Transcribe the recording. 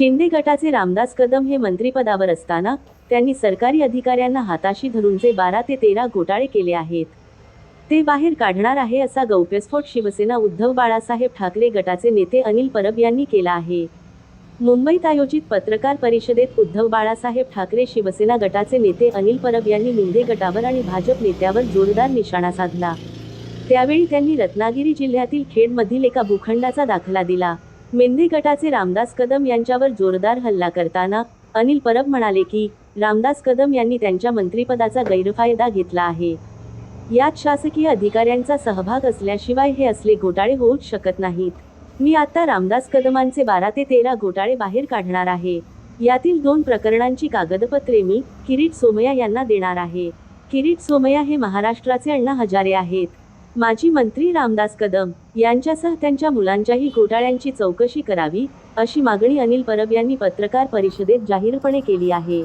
शिंदे गटाचे रामदास कदम हे मंत्रिपदावर असताना त्यांनी सरकारी अधिकाऱ्यांना हाताशी धरूनचे बारा ते तेरा घोटाळे केले आहेत ते बाहेर काढणार आहे असा गौप्यस्फोट शिवसेना उद्धव बाळासाहेब ठाकरे गटाचे नेते अनिल परब यांनी केला आहे. मुंबईत आयोजित पत्रकार परिषदेत उद्धव बाळासाहेब ठाकरे शिवसेना गटाचे नेते अनिल परब यांनी मुंडे गटावर आणि भाजप नेत्यावर जोरदार निशाणा साधला. त्यावेळी त्यांनी रत्नागिरी जिल्ह्यातील खेडमधील एका भूखंडाचा दाखला दिला. मेंढे गटाचे रामदास कदम यांच्यावर जोरदार हल्ला करताना अनिल परब म्हणाले की रामदास कदम यांनी त्यांच्या मंत्रिपदाचा गैरफायदा घेतला आहे. यात शासकीय अधिकाऱ्यांचा सहभाग असल्याशिवाय हे असले घोटाळे होऊच शकत नाहीत. मी आता रामदास कदमांचे बारा ते तेरा घोटाळे बाहेर काढणार आहे. यातील दोन प्रकरणांची कागदपत्रे मी किरीट सोमया यांना देणार आहे. किरीट सोमया हे महाराष्ट्राचे अण्णा हजारे आहेत. माजी मंत्री रामदास कदम यांच्यासह त्यांच्या मुलांच्याही घोटाळ्यांची चौकशी करावी अशी मागणी अनिल परब यांनी पत्रकार परिषदेत जाहीरपणे केली आहे.